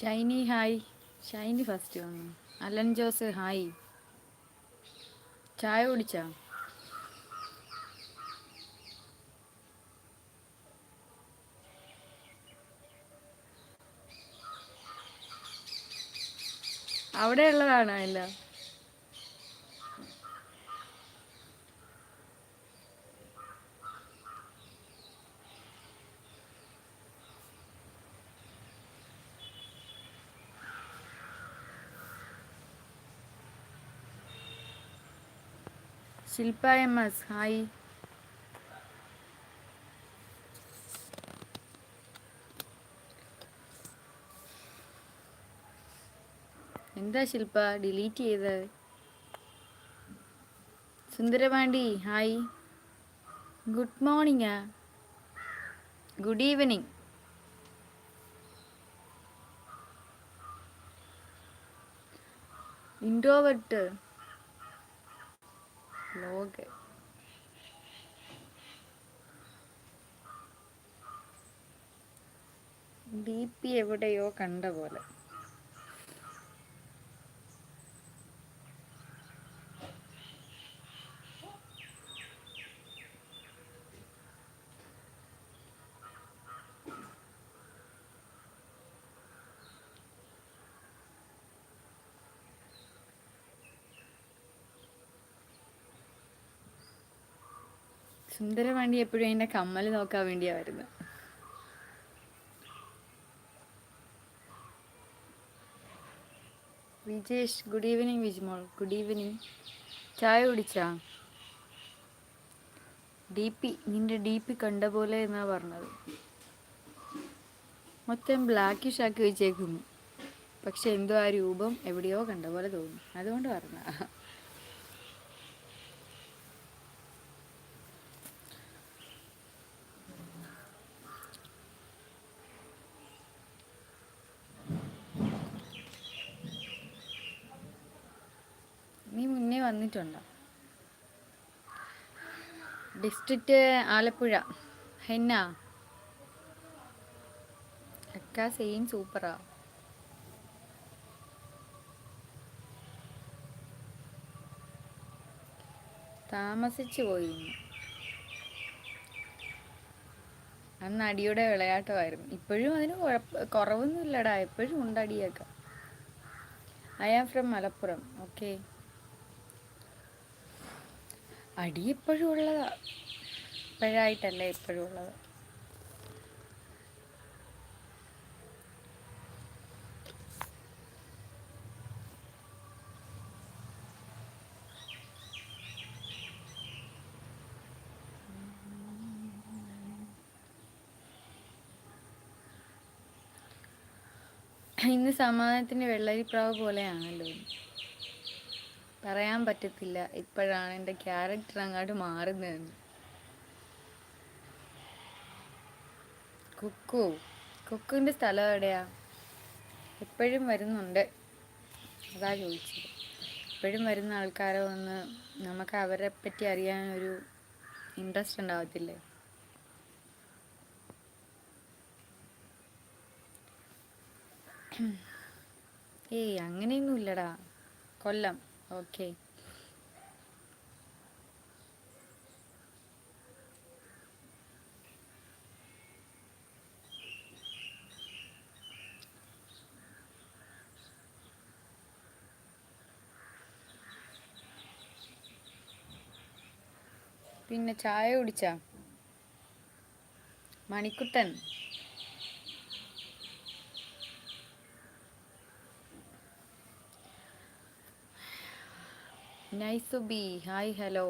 Shiny hi. Shiny first വന്നു. Alan Jose hi. ചായ കുടിച്ച? അവിടെയുള്ളതാണോ എല്ലാം? ശില്പ എം എസ് ഹായ് എന്താ ശില്പ ഡിലീറ്റ് ചെയ്തത് Sundarapandi hi good morning good evening introvert log. D P എവിടെയോ കണ്ട പോലെ. സുന്ദരപാണ്ടി എപ്പോഴും അതിന്റെ കമ്മൽ നോക്കാൻ വേണ്ടിയാ വരുന്നത് Vijesh good evening Vijmol. Good evening ചായ കുടിച്ചാ? ഡി പി നിന്റെ ഡി പി കണ്ട പോലെ എന്നാ പറഞ്ഞത്? മൊത്തം ബ്ലാക്കിഷ് ആക്കി വെച്ചേക്കുന്നു. പക്ഷെ എന്തോ ആ രൂപം എവിടെയോ കണ്ട പോലെ തോന്നുന്നു. അതുകൊണ്ട് പറഞ്ഞ വന്നിട്ടുണ്ടോ. ഡിസ്ട്രിക്റ്റ് ആലപ്പുഴ. ഹെന്ന. ഒക്കെ സെയിം സൂപ്പറാ. താമസിച്ചു പോയി. അന്ന് അടിയുടെ വിളയാട്ടമായിരുന്നു. ഇപ്പോഴും അതിന് കുഴപ്പ കുറവൊന്നുമില്ലടാ. എപ്പോഴും ഉണ്ട് അടിയൊക്കെ. I am from Malappuram. Okay അടി ഇപ്പോഴും ഉള്ളതാ. ഇപ്പോഴായിട്ടല്ല ഇപ്പോഴും ഉള്ളത്. ഇന്ന് സമാധാനത്തിന്റെ വെള്ളരിപ്രാവ് പോലെയാണല്ലോ. പറയാൻ പറ്റത്തില്ല. ഇപ്പോഴാണ് എന്റെ ക്യാരക്ടർ അങ്ങോട്ട് മാറുന്നതെന്ന്. കുക്കു കുക്കുവിന്റെ സ്ഥലം എവിടെയാ? എപ്പോഴും വരുന്നുണ്ട്. അതാ ചോദിച്ചത്. എപ്പോഴും വരുന്ന ആൾക്കാരെ ഒന്ന് നമുക്ക് അവരെ പറ്റി അറിയാൻ ഒരു ഇൻട്രസ്റ്റ് ഉണ്ടാവത്തില്ലേ? ഏയ് അങ്ങനെയൊന്നും ഇല്ലടാ കൊല്ലം. ഓക്കെ. പിന്നെ ചായ കുടിച്ചാ? മണിക്കുട്ടൻ. നൈസുബി ഹായ് ഹലോ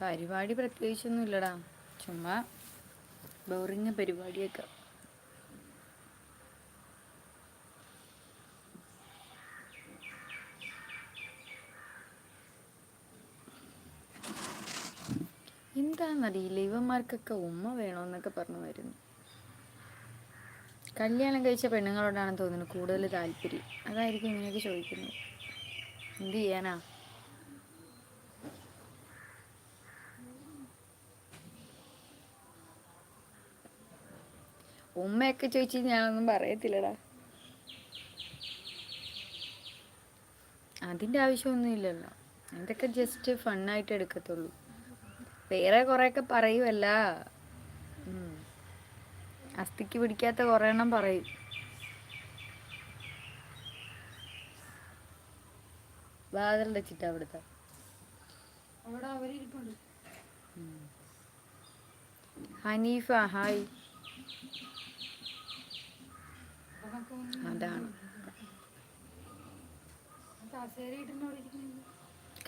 പരിപാടി പ്രത്യേകിച്ചൊന്നും ഇല്ലടാ ചുമ്മാ ബോറിങ് പരിപാടിയൊക്കെ. എന്താണെന്നറിയില്ല ഇവന്മാർക്കൊക്കെ ഉമ്മ വേണമെന്നൊക്കെ പറഞ്ഞു വരുന്നു. കല്യാണം കഴിച്ച പെണ്ണുങ്ങളോടാണെന്ന് തോന്നുന്നു കൂടുതൽ താല്പര്യം. അതായിരിക്കും ഇങ്ങനെയൊക്കെ ചോദിക്കുന്നത്. എന്ത് ചെയ്യാനാ ഉമ്മയൊക്കെ ചോദിച്ചു ഞാനൊന്നും പറയത്തില്ലടാ. അതിന്റെ ആവശ്യമൊന്നുമില്ലല്ലോ ഇതൊക്കെ ജസ്റ്റ് ഫണ്ണായിട്ട് എടുക്കത്തുള്ളൂ. വേറെ കുറേയൊക്കെ പറയുമല്ല. അസ്ഥിക്ക് പിടിക്കാത്ത കുറേ എണ്ണം പറയും. വാതിലിന്റെ വെച്ചിട്ട് അവിടുത്തെ ഹനീഫ ഹായ്. അതാണ്.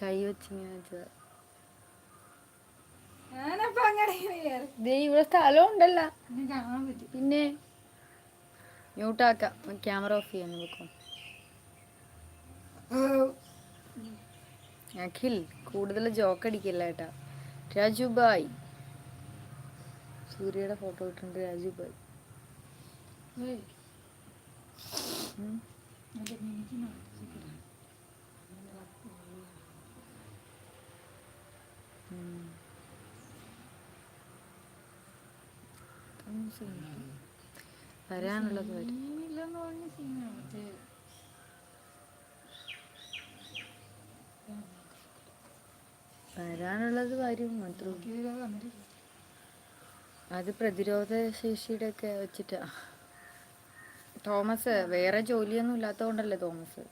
കൈ വെച്ചിങ്ങനെ വെച്ചത്. ഇവിടെ സ്ഥലം ഉണ്ടല്ലോ. പിന്നെ മ്യൂട്ടാക്കാം ക്യാമറ ഓഫ് ചെയ്യാൻ നോക്കാം. അഖിൽ കൂടുതൽ ജോക്ക് അടിക്കില്ല ഏട്ടാ രാജു ബായ് സൂര്യയുടെ ഫോട്ടോ ഇട്ടുണ്ട് രാജു ബായ് ഏയ്. ഉം. വരാനുള്ളത് വരും മാത്രം. അത് പ്രതിരോധ ശേഷിയുടെ ഒക്കെ വെച്ചിട്ടാ. തോമസ് വേറെ ജോലിയൊന്നും ഇല്ലാത്തതുകൊണ്ടല്ലേ തോമസ്?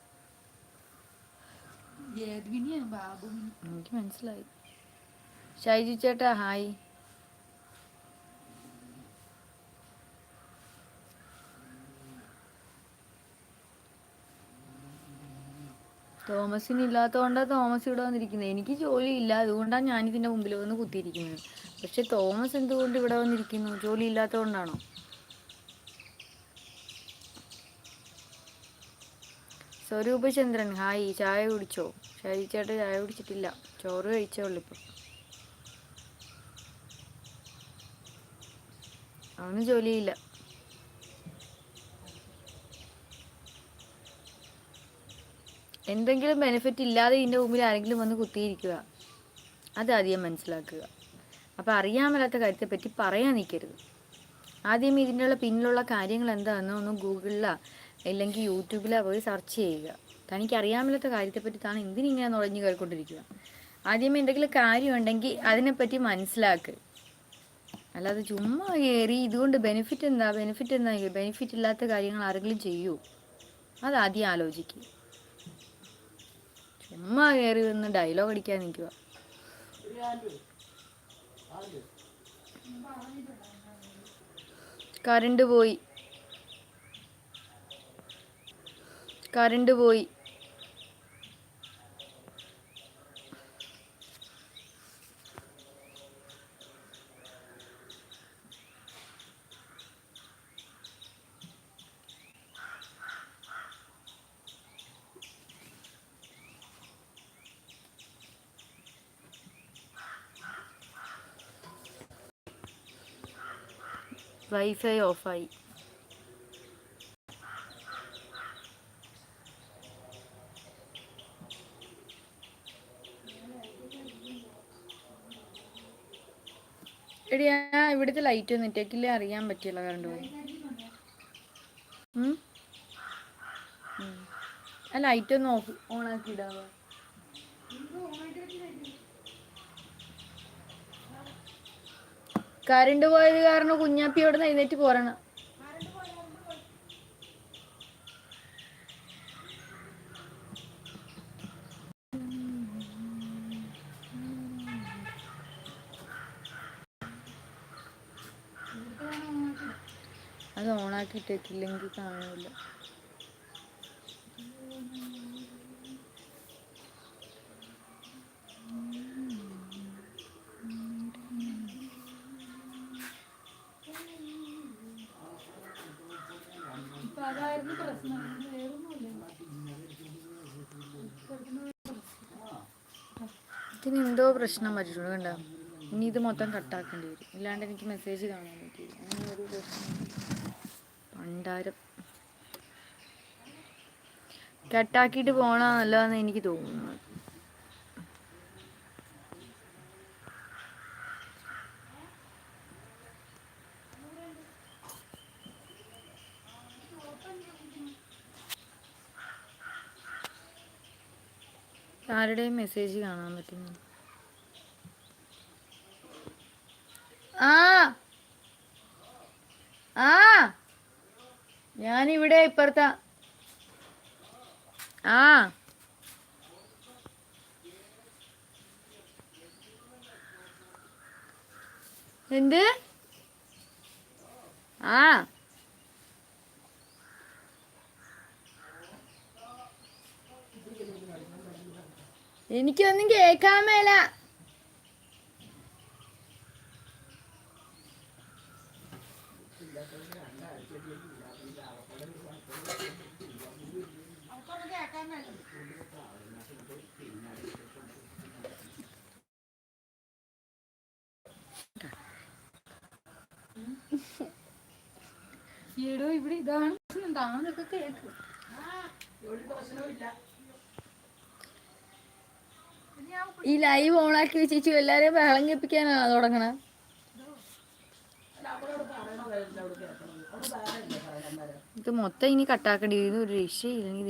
എനിക്ക് മനസ്സിലായി. ഷൈജു ചേട്ടാ ഹായ്. തോമസിന് ഇല്ലാത്തതുകൊണ്ടാണ് തോമസ് ഇവിടെ വന്നിരിക്കുന്നത് എനിക്ക് ജോലി ഇല്ല അതുകൊണ്ടാണ് ഞാൻ ഇതിന്റെ മുമ്പിൽ വന്ന് കുത്തിയിരിക്കുന്നത് പക്ഷെ തോമസ് എന്തുകൊണ്ട് ഇവിടെ വന്നിരിക്കുന്നു? ജോലി ഇല്ലാത്തതുകൊണ്ടാണോ സ്വരൂപ ചന്ദ്രൻ ഹായ്. ചായ കുടിച്ചോ? ഷൈജു ചേട്ടൻ ചായ കുടിച്ചിട്ടില്ല. ചോറ് കഴിച്ചേ ഉള്ളു ഇപ്പം. അവന് ജോലിയില്ല. എന്തെങ്കിലും ബെനിഫിറ്റ് ഇല്ലാതെ ഇതിന്റെ മുമ്പിൽ ആരെങ്കിലും വന്ന് കുത്തിയിരിക്കുക. അത് ആദ്യം മനസ്സിലാക്കുക. അപ്പോൾ അറിയാൻ മേലാത്ത കാര്യത്തെപ്പറ്റി പറയാൻ നിൽക്കരുത്. ആദ്യം ഇതിനുള്ള പിന്നിലുള്ള കാര്യങ്ങൾ എന്താണെന്ന് ഒന്ന് ഗൂഗിളിലോ അല്ലെങ്കിൽ യൂട്യൂബിലോ പോയി സെർച്ച് ചെയ്യുക. തനിക്ക് അറിയാൻ മേലാത്ത കാര്യത്തെപ്പറ്റി താൻ എന്തിനിങ്ങനെ നുഴഞ്ഞു കയറിക്കൊണ്ടിരിക്കുക. ആദ്യം എന്തെങ്കിലും കാര്യമുണ്ടെങ്കിൽ അതിനെപ്പറ്റി മനസ്സിലാക്കുക അല്ലാതെ ചുമ്മാ കയറി ഇതുകൊണ്ട് ബെനിഫിറ്റ് എന്താ? ബെനിഫിറ്റ് എന്താ? ബെനിഫിറ്റ് ഇല്ലാത്ത കാര്യങ്ങൾ ആരെങ്കിലും ചെയ്യൂ. അത് ആദ്യം ആലോചിക്കുക ചുമ്മാ കയറി നിന്ന് ഡയലോഗ് അടിക്കാൻ നിൽക്കുക കറണ്ട് പോയി. കറണ്ട് പോയി. വൈഫൈ ഓഫായി എടി ഇവിടുത്തെ ലൈറ്റ് ഒന്നും ഇട്ടേക്കില്ല അറിയാൻ പറ്റില്ല കറണ്ട് പോയി ഉം? ഉം. ആ ലൈറ്റ് ഒന്ന് ഓഫ് ഓണാക്കി ഇടാവോ കറണ്ട് പോയത് കാരണം കുഞ്ഞാപ്പി അവിടെ നിന്ന് പോരണം. അത് ഓണാക്കിട്ടില്ലെങ്കിൽ കാണില്ല പ്രശ്നം ഇതിന് എന്തോ പ്രശ്നം പറ്റിയിട്ടുണ്ട് കണ്ടോ? ഇനി ഇത് മൊത്തം കട്ടാക്കേണ്ടി വരും. ഇല്ലാണ്ട് എനിക്ക് മെസ്സേജ് കാണാൻ പറ്റില്ല അങ്ങനെ ഒരു പ്രശ്നം. പണ്ടാരം. കട്ടാക്കിയിട്ട് പോണ നല്ലതെന്ന് എനിക്ക് തോന്നുന്നു ആരുടെയും മെസ്സേജ് കാണാൻ പറ്റുന്നു ആ. ആ. ഞാനിവിടെ ഇപ്പുറത്ത. ആ. എന്ത്? ആ. എനിക്കൊന്നും കേൾക്കാൻ മേല. ഇവിടെ ഇതാണ്. താനൊക്കെ കേൾക്കും ഈ ലൈവ് ഓണാക്കി വെച്ചു എല്ലാരെയും ബഹളം കേൾപ്പിക്കാനാണോ തുടങ്ങണ? ഇത് മൊത്തം ഇനി കട്ടാക്കേണ്ടി ഒരു രക്ഷയില്ലെങ്കിൽ